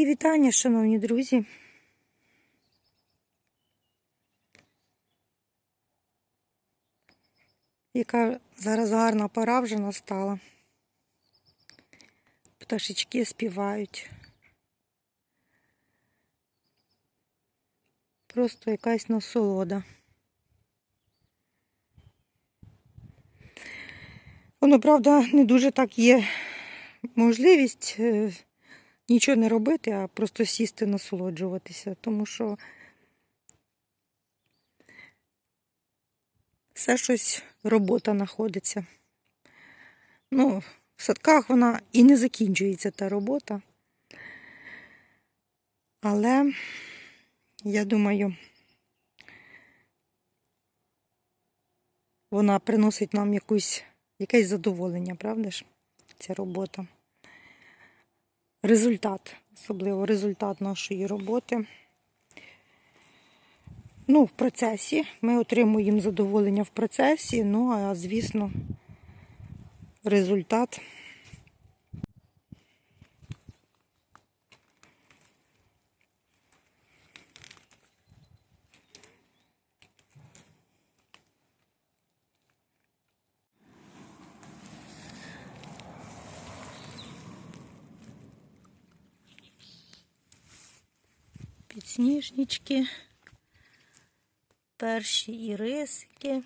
Мої вітання, шановні друзі. Яка зараз гарна пора вже настала. Пташечки співають. Просто якась насолода. Воно, правда, не дуже так є можливість е, нічого не робити, а просто сісти, насолоджуватися. Тому що все щось робота знаходиться. Ну, в садках вона і не закінчується та робота. Але я думаю, вона приносить нам якусь, якесь задоволення, правда ж? Ця робота. Результат, особливо результат нашої роботи. Ну, в процесі. Ми отримуємо задоволення в процесі, ну, а звісно, результат. Підсніжнички, перші ірисики.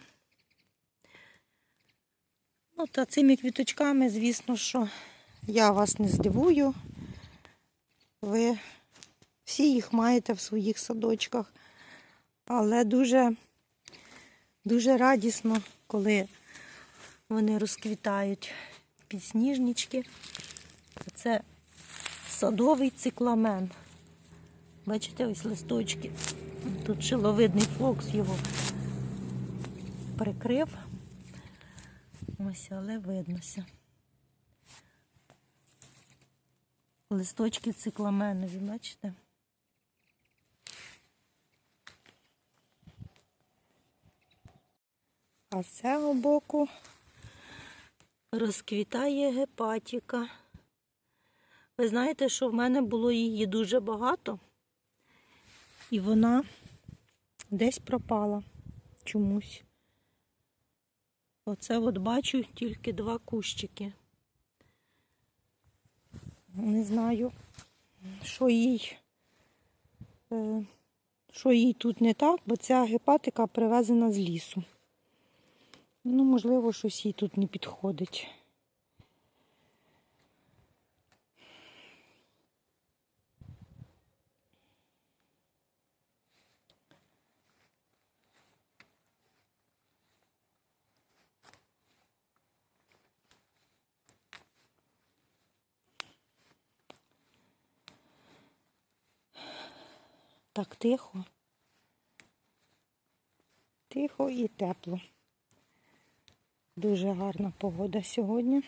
Ну, та цими квіточками, звісно, що я вас не здивую. Ви всі їх маєте в своїх садочках. Але дуже, дуже радісно, коли вони розквітають підсніжнички. Це садовий цикламен. Бачите, ось листочки. Тут шиловидний флокс його прикрив. Ось, але виднося. Листочки цикламенові, бачите? А з цього боку розквітає гепатіка. Ви знаєте, що в мене було її дуже багато, і вона десь пропала чомусь. Оце от бачу тільки два кущики. Не знаю, що їй, е, що їй тут не так, бо ця гепатика привезена з лісу. Ну, можливо, щось їй тут не підходить. Так тихо. Тихо і тепло. Дуже гарна погода сьогодні.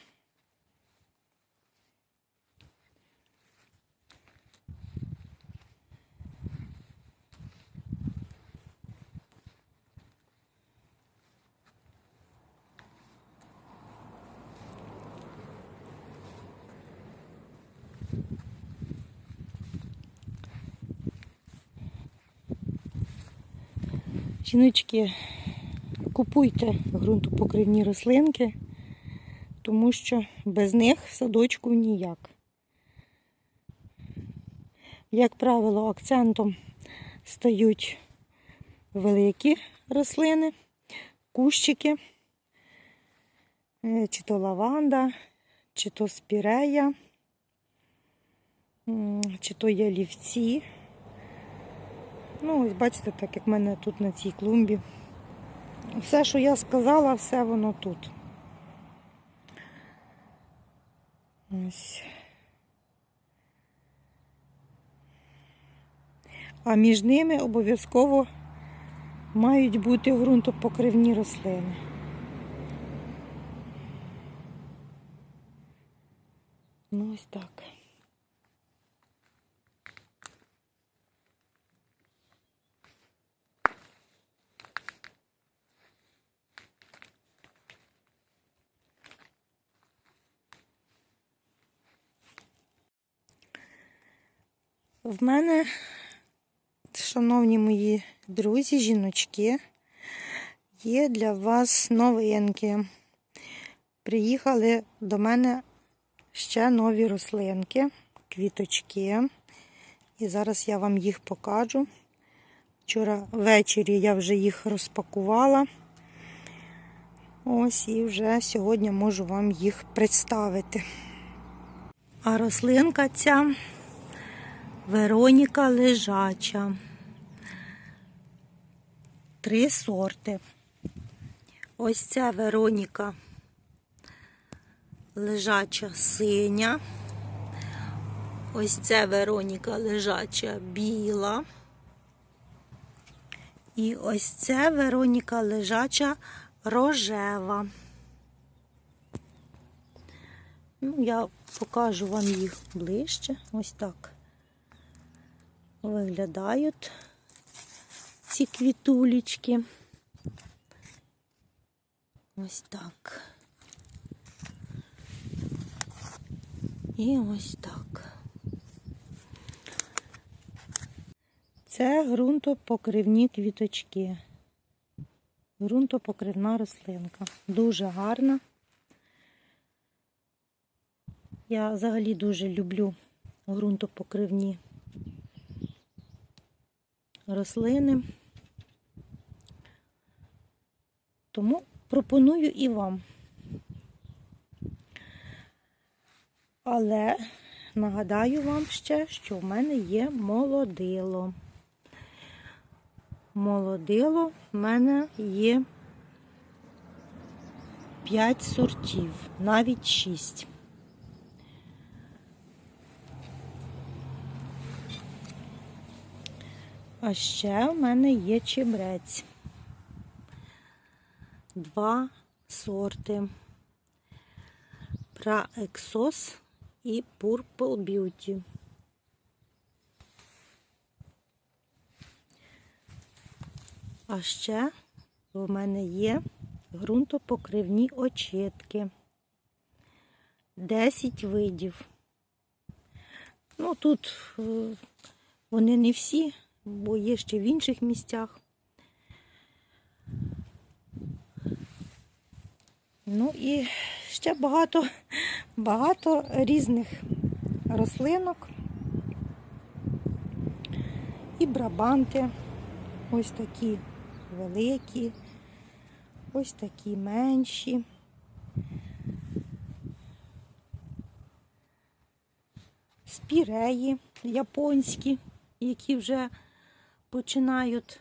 Жіночки, купуйте ґрунтопокривні рослинки, тому що без них в садочку ніяк. Як правило, акцентом стають великі рослини, кущики, е, чи то лаванда, чи то спірея, чи то ялівці. Ну, ось бачите, так як в мене тут на цій клумбі. Все, що я сказала, все воно тут. Ось. А між ними обов'язково мають бути ґрунтопокривні рослини. Ну, ось так. В мене, шановні мої друзі, жіночки, є для вас новинки. Приїхали до мене ще нові рослинки, квіточки. І зараз я вам їх покажу. Вчора ввечері я вже їх розпакувала. Ось і вже сьогодні можу вам їх представити. А рослинка ця Вероніка лежача. Три сорти. Ось ця Вероніка лежача синя. Ось ця Вероніка лежача біла. І ось ця Вероніка лежача рожева. Ну, я покажу вам їх ближче. Ось так виглядають ці квітулечки. Ось так. І ось так. Це ґрунтопокривні квіточки. Ґрунтопокривна рослинка. Дуже гарна. Я взагалі дуже люблю ґрунтопокривні рослини. Тому пропоную і вам. Але нагадаю вам ще, що в мене є молодило. Молодило в мене є 5 сортів, навіть 6. А ще в мене є чебрець. Два сорти. Праексос і Purple Beauty. А ще в мене є ґрунтопокривні очітки. 10 видів. Ну, тут е, вони не всі, бо є ще в інших місцях. Ну і ще багато, багато різних рослинок. І брабанти. Ось такі великі, ось такі менші. Спіреї японські, які вже починають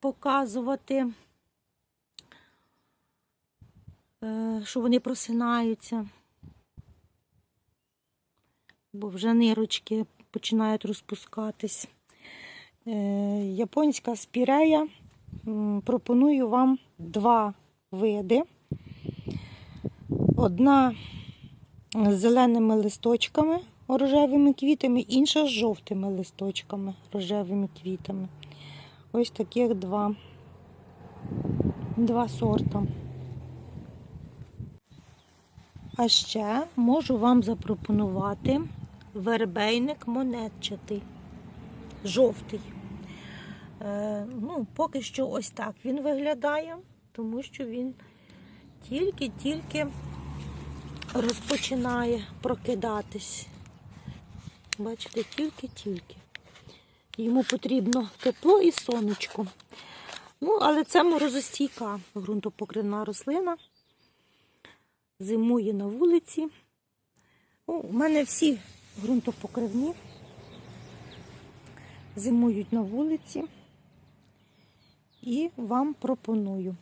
показувати, е, що вони просинаються, бо вже нирочки починають розпускатись. Е, Японська спірея. Пропоную вам два види. Одна з зеленими листочками, рожевими квітами, інша з жовтими листочками, рожевими квітами. Ось таких два, два сорта. А ще можу вам запропонувати вербейник монетчатий, жовтий. Е, ну, поки що ось так він виглядає, тому що він тільки-тільки розпочинає прокидатись. Бачите, тільки-тільки. Йому потрібно тепло і сонечко. Ну, але це морозостійка ґрунтопокривна рослина. Зимує на вулиці. У мене всі ґрунтопокривні. Зимують на вулиці. І вам пропоную.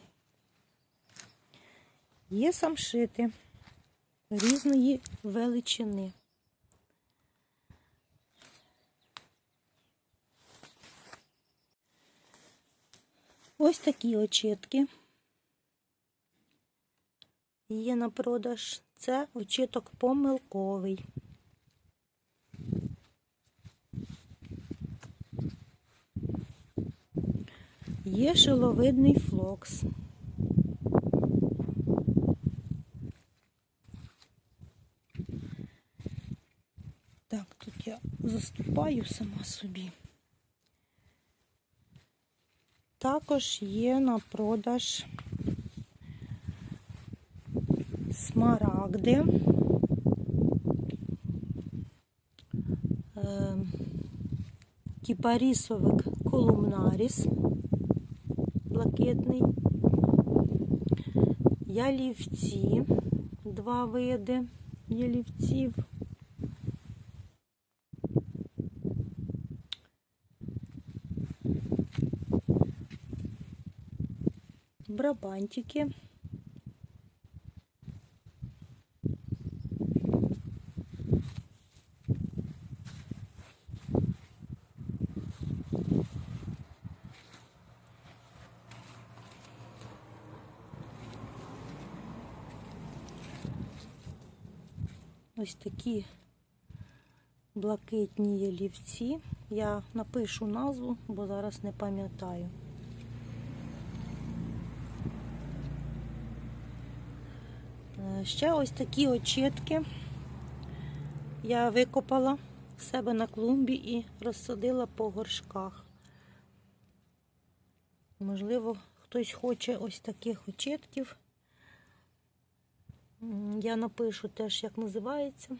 Є самшити різної величини. Ось такі очітки є на продаж. Це очіток помилковий. Є шиловидний флокс. Так, тут я наступаю сама собі. Також є на продаж смарагди. Е, Кіпарісовик колумнаріс блакитний. Ялівці, два види ялівців. Брабантики. Ось такі блакитні ялівці. Я напишу назву, бо зараз не пам'ятаю. Е, Ще ось такі очітки я викопала в себе на клумбі і розсадила по горшках. Можливо, хтось хоче ось таких очітків. Я напишу теж, як називається.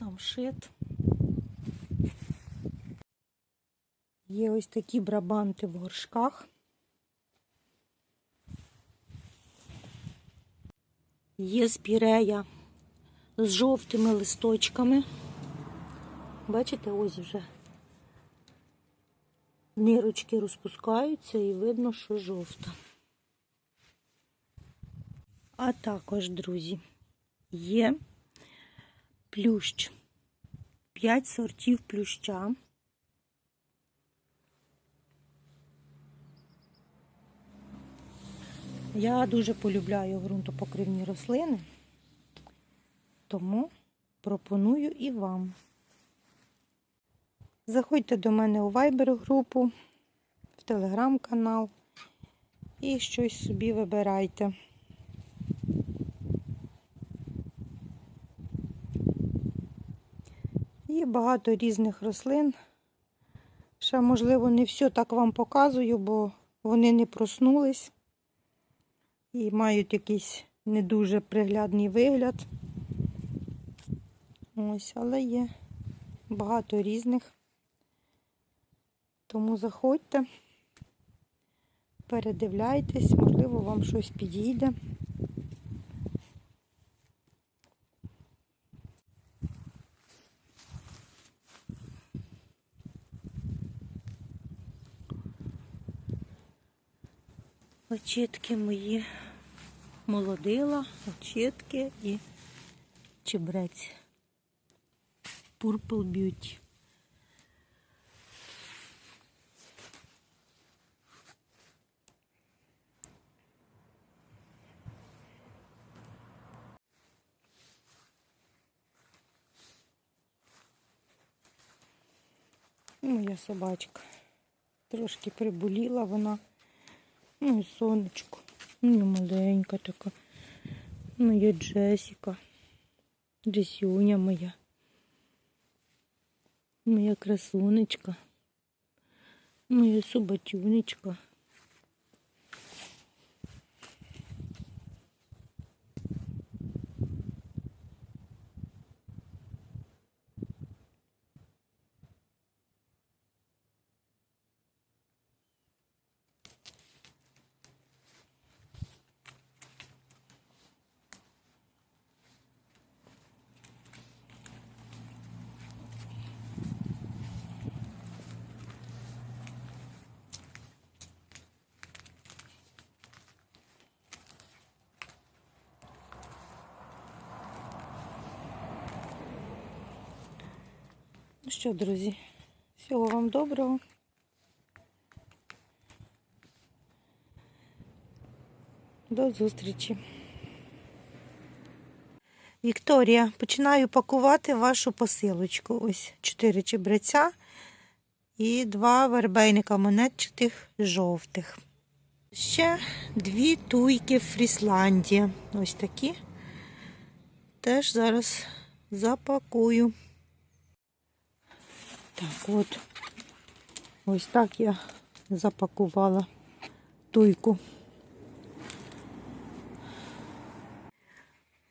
Сам шит. Є ось такі брабанти в горшках. Є спірея з жовтими листочками. Бачите, ось вже нирочки розпускаються і видно, що жовта. А також, друзі, є плющ. П'ять сортів плюща. Я дуже полюбляю ґрунтопокривні рослини, тому пропоную і вам. Заходьте до мене у Viber групу, в телеграм-канал і щось собі вибирайте. Є багато різних рослин. Ще, можливо, не все так вам показую, бо вони не проснулись і мають якийсь не дуже приглядний вигляд. Ось, але є багато різних. Тому заходьте, передивляйтесь, можливо, вам щось підійде. Очітки мої молодила, очітки і чебрець. Purple Beauty. Моя собачка. Трошки приболіла вона. Ну, і сонечко. Ну, маленька така. Моя Джесіка. Джесюня моя. Моя красунечка. Моя собатюнечка. Ну що, друзі, всього вам доброго. До зустрічі. Вікторія, починаю пакувати вашу посилочку. Ось чотири чебреця і два вербейника монетчатих жовтих. Ще дві туйки Фрісландія. Ось такі. Теж зараз запакую. Так, от. Ось так я запакувала туйку.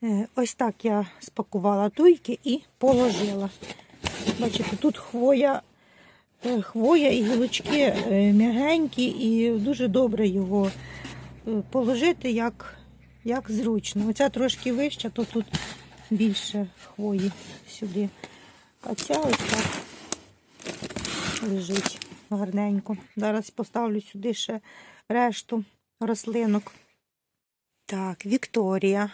Е, Ось так я спакувала туйки і положила. Бачите, тут хвоя, е, хвоя і гілочки е, м'ягенькі, і дуже добре його положити як, як зручно. Оця трошки вища, то тут більше хвої сюди. А ця ось так лежить гарненько. Зараз поставлю сюди ще решту рослинок. Так, Вікторія.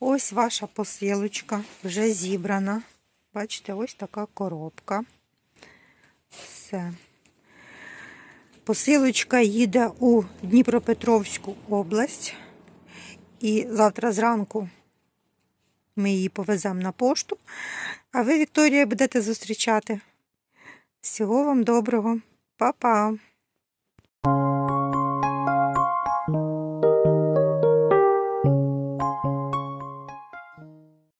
Ось ваша посилочка вже зібрана. Бачите, ось така коробка. Все. Посилочка їде у Дніпропетровську область. І завтра зранку ми її повеземо на пошту. А ви, Вікторія, будете зустрічати. Всього вам доброго. Па-па!